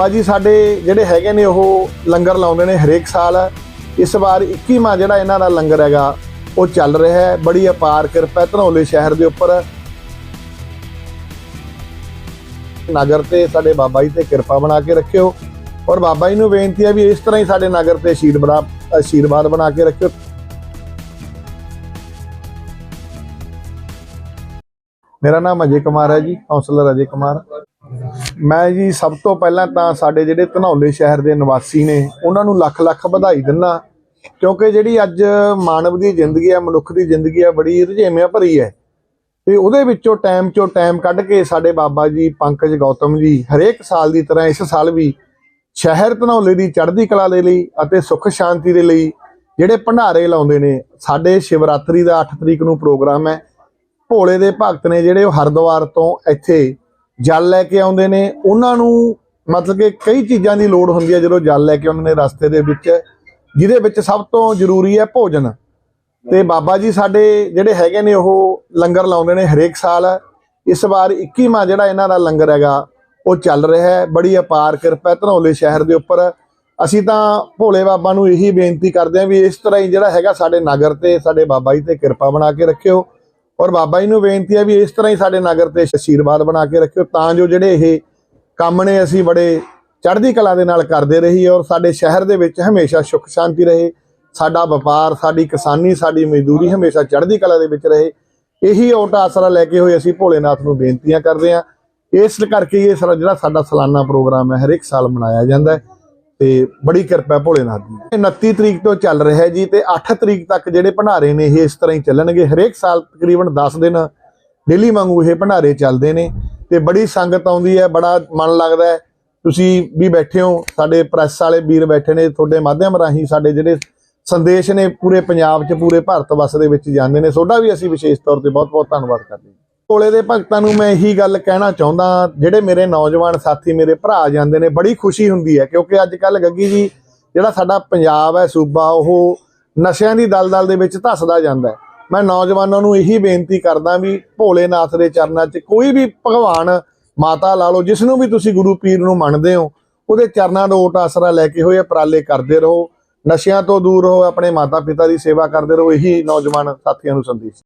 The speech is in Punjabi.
ਭਾਜੀ, ਸਾਡੇ ਜਿਹੜੇ ਹੈਗੇ ਨੇ, ਉਹ ਲੰਗਰ ਲਾਉਂਦੇ ਨੇ ਹਰੇਕ ਸਾਲ। ਇਸ ਵਾਰ 21ਵਾਂ ਜਿਹੜਾ ਇਹਨਾਂ ਦਾ ਲੰਗਰ ਹੈਗਾ, ਉਹ ਚੱਲ ਰਿਹਾ ਹੈ। ਬੜੀ ਅਪਾਰ ਕਿਰਪਾ ਹੈ ਧਨੌਲੇ ਸ਼ਹਿਰ ਦੇ ਉੱਪਰ। ਨਗਰ ਤੇ ਸਾਡੇ ਬਾਬਾ ਜੀ ਤੇ ਕਿਰਪਾ ਬਣਾ ਕੇ ਰੱਖਿਓ। ਔਰ ਬਾਬਾ ਜੀ ਨੂੰ ਬੇਨਤੀ ਹੈ ਵੀ ਇਸ ਤਰ੍ਹਾਂ ਹੀ ਸਾਡੇ ਨਗਰ ਤੇ ਆਸ਼ੀਰਵਾਦ ਆਸ਼ੀਰਵਾਦ ਬਣਾ ਕੇ ਰੱਖਿਓ। ਮੇਰਾ ਨਾਮ ਅਜੇ ਕੁਮਾਰ ਹੈ ਜੀ ਕਾਉਂਸਲਰ ਅਜੇ ਕੁਮਾਰ। ਮੈਂ ਜੀ ਸਭ ਤੋਂ ਪਹਿਲਾਂ ਤਾਂ ਸਾਡੇ ਜਿਹੜੇ ਧਨੌਲੇ ਸ਼ਹਿਰ ਦੇ ਨਿਵਾਸੀ ਨੇ, ਉਹਨਾਂ ਨੂੰ ਲੱਖ ਲੱਖ ਵਧਾਈ ਦਿੰਦਾ ਕਿਉਂਕਿ ਜਿਹੜੀ ਅੱਜ ਮਾਨਵ ਦੀ ਜ਼ਿੰਦਗੀ ਹੈ, ਮਨੁੱਖ ਦੀ ਜ਼ਿੰਦਗੀ ਹੈ, ਬੜੀ ਰੁਝੇਵਿਆਂ ਭਰੀ ਹੈ। ਤੇ ਉਹਦੇ ਵਿੱਚੋਂ ਟਾਈਮ ਚੋਂ ਟਾਈਮ ਕੱਢ ਕੇ ਸਾਡੇ ਬਾਬਾ ਜੀ, ਪੰਕਜ ਗੌਤਮ ਜੀ, ਹਰੇਕ ਸਾਲ ਦੀ ਤਰ੍ਹਾਂ ਇਸ ਸਾਲ ਵੀ ਸ਼ਹਿਰ ਧਨੌਲੇ ਦੀ ਚੜ੍ਹਦੀ ਕਲਾ ਦੇ ਲਈ ਅਤੇ ਸੁੱਖ ਸ਼ਾਂਤੀ ਦੇ ਲਈ ਜਿਹੜੇ ਭੰਡਾਰੇ ਲਾਉਂਦੇ ਨੇ, ਸਾਡੇ ਸ਼ਿਵਰਾਤਰੀ ਦਾ 8 ਤਰੀਕ ਨੂੰ ਪ੍ਰੋਗਰਾਮ ਹੈ। ਭੋਲੇ ਦੇ ਭਗਤ ਨੇ ਜਿਹੜੇ ਉਹ ਹਰਿਦੁਆਰ ਤੋਂ ਇੱਥੇ ਜਲ ਲੈ ਕੇ ਆਉਂਦੇ ਨੇ, ਉਹਨਾਂ ਨੂੰ ਮਤਲਬ ਕਿ ਕਈ ਚੀਜ਼ਾਂ ਦੀ ਲੋੜ ਹੁੰਦੀ ਹੈ ਜਦੋਂ ਜਲ ਲੈ ਕੇ ਆਉਂਦੇ ਨੇ ਰਸਤੇ ਦੇ ਵਿੱਚ, ਜਿਹਦੇ ਵਿੱਚ ਸਭ ਤੋਂ ਜ਼ਰੂਰੀ ਹੈ ਭੋਜਨ। ਤੇ ਬਾਬਾ ਜੀ ਸਾਡੇ ਜਿਹੜੇ ਹੈਗੇ ਨੇ, ਉਹ ਲੰਗਰ ਲਾਉਂਦੇ ਨੇ ਹਰੇਕ ਸਾਲ। ਇਸ ਵਾਰ 21ਵਾਂ ਜਿਹੜਾ ਇਹਨਾਂ ਦਾ ਲੰਗਰ ਹੈਗਾ, ਉਹ ਚੱਲ ਰਿਹਾ ਹੈ। ਬੜੀ ਅਪਾਰ ਕਿਰਪਾ ਧਨੌਲੇ ਸ਼ਹਿਰ ਦੇ ਉੱਪਰ। ਅਸੀਂ ਤਾਂ ਭੋਲੇ ਬਾਬਾ ਨੂੰ ਇਹੀ ਬੇਨਤੀ ਕਰਦੇ ਹਾਂ ਵੀ ਇਸ ਤਰ੍ਹਾਂ ਹੀ ਜਿਹੜਾ ਹੈਗਾ ਸਾਡੇ ਨਗਰ ਤੇ, ਸਾਡੇ ਬਾਬਾ ਜੀ ਤੇ ਕਿਰਪਾ ਬਣਾ ਕੇ ਰੱਖਿਓ। ਔਰ ਬਾਬਾ ਜੀ ਨੂੰ ਬੇਨਤੀ ਹੈ ਵੀ ਇਸ ਤਰ੍ਹਾਂ ਹੀ ਸਾਡੇ ਨਗਰ ਤੇ ਆਸ਼ੀਰਵਾਦ ਬਣਾ ਕੇ ਰੱਖਿਓ, ਤਾਂ ਜੋ ਜਿਹੜੇ ਇਹ ਕੰਮ ਨੇ ਅਸੀਂ ਬੜੇ ਚੜ੍ਹਦੀ ਕਲਾ ਦੇ ਨਾਲ ਕਰਦੇ ਰਹੀਏ ਔਰ ਸਾਡੇ ਸ਼ਹਿਰ ਦੇ ਵਿੱਚ ਹਮੇਸ਼ਾ ਸੁੱਖ ਸ਼ਾਂਤੀ ਰਹੇ, ਸਾਡਾ ਵਪਾਰ, ਸਾਡੀ ਕਿਸਾਨੀ, ਸਾਡੀ ਮਜ਼ਦੂਰੀ ਹਮੇਸ਼ਾ ਚੜ੍ਹਦੀ ਕਲਾ ਦੇ ਵਿੱਚ ਰਹੇ। ਇਹੀ ਓਟ ਆਸਰਾ ਲੈ ਕੇ ਹੋਏ ਅਸੀਂ ਭੋਲੇਨਾਥ ਨੂੰ ਬੇਨਤੀਆਂ ਕਰਦੇ ਹਾਂ। ਇਸ ਕਰਕੇ ਇਹ ਸਾਰਾ ਜਿਹੜਾ ਸਾਡਾ ਸਾਲਾਨਾ ਪ੍ਰੋਗਰਾਮ ਹੈ, ਹਰੇਕ ਸਾਲ ਮਨਾਇਆ ਜਾਂਦਾ ਹੈ। ਤੇ ਬੜੀ ਕਿਰਪਾ ਭੋਲੇਨਾਥ ਦੀ। ਇਹ 29 ਤਰੀਕ ਤੋਂ ਚੱਲ ਰਿਹਾ ਜੀ ਤੇ 8 ਤਰੀਕ ਤੱਕ ਜਿਹੜੇ ਭੰਡਾਰੇ ਨੇ ਇਹ ਇਸ ਤਰ੍ਹਾਂ ਹੀ ਚੱਲਣਗੇ। ਹਰੇਕ ਸਾਲ ਤਕਰੀਬਨ 10 ਦਿਨ ਡੇਲੀ ਵਾਂਗੂ ਇਹ ਭੰਡਾਰੇ ਚੱਲਦੇ ਨੇ ਤੇ ਬੜੀ ਸੰਗਤ ਆਉਂਦੀ ਹੈ, ਬੜਾ ਮਨ ਲੱਗਦਾ ਹੈ। ਤੁਸੀਂ ਵੀ ਬੈਠੇ ਹੋ, ਸਾਡੇ ਪ੍ਰੈਸ ਵਾਲੇ ਵੀਰ ਬੈਠੇ ਨੇ, ਤੁਹਾਡੇ ਮਾਧਿਅਮ ਰਾਹੀਂ ਸਾਡੇ ਜਿਹੜੇ ਸੰਦੇਸ਼ ਨੇ ਪੂਰੇ ਪੰਜਾਬ 'ਚ, ਪੂਰੇ ਭਾਰਤ ਵਸ ਦੇ ਵਿੱਚ ਜਾਂਦੇ ਨੇ ਤੁਹਾਡਾ ਵੀ ਅਸੀਂ ਵਿਸ਼ੇਸ਼ ਤੌਰ ਤੇ ਬਹੁਤ-ਬਹੁਤ ਧੰਨਵਾਦ ਕਰਦੇ ਹਾਂ। ਕੋਲੇ ਦੇ ਭਗਤਾਂ ਨੂੰ ਮੈਂ ਇਹੀ ਗੱਲ ਕਹਿਣਾ ਚਾਹੁੰਦਾ, ਜਿਹੜੇ ਮੇਰੇ ਨੌਜਵਾਨ ਸਾਥੀ ਮੇਰੇ ਭਰਾ ਜਾਂਦੇ ਨੇ, ਬੜੀ ਖੁਸ਼ੀ ਹੁੰਦੀ ਹੈ, ਕਿਉਂਕਿ ਅੱਜ ਕੱਲ ਗੱਗੀ ਜੀ, ਜਿਹੜਾ ਸਾਡਾ ਪੰਜਾਬ ਹੈ, ਸੂਬਾ, ਉਹ ਨਸ਼ਿਆਂ ਦੀ ਦਲਦਲ ਦੇ ਵਿੱਚ ਧੱਸਦਾ ਜਾਂਦਾ ਮੈਂ ਨੌਜਵਾਨਾਂ ਨੂੰ ਇਹੀ ਬੇਨਤੀ ਕਰਦਾ ਵੀ ਭੋਲੇਨਾਥ ਦੇ ਚਰਨਾਂ 'ਚ ਕੋਈ ਵੀ ਭਗਵਾਨ ਮਾਤਾ ਲਾ ਲਓ, ਜਿਸ ਨੂੰ ਵੀ ਤੁਸੀਂ ਗੁਰੂ ਪੀਰ ਨੂੰ ਮੰਨਦੇ ਹੋ, ਉਹਦੇ ਚਰਨਾਂ ਦਾ ਓਟ ਆਸਰਾ ਲੈ ਕੇ ਹੋਏ ਉਪਰਾਲੇ ਕਰਦੇ ਰਹੋ, ਨਸ਼ਿਆਂ ਤੋਂ ਦੂਰ ਰਹੋ, ਆਪਣੇ ਮਾਤਾ ਪਿਤਾ ਦੀ ਸੇਵਾ ਕਰਦੇ ਰਹੋ, ਇਹੀ ਨੌਜਵਾਨ ਸਾਥੀਆਂ ਨੂੰ ਸੰਦੇਸ਼।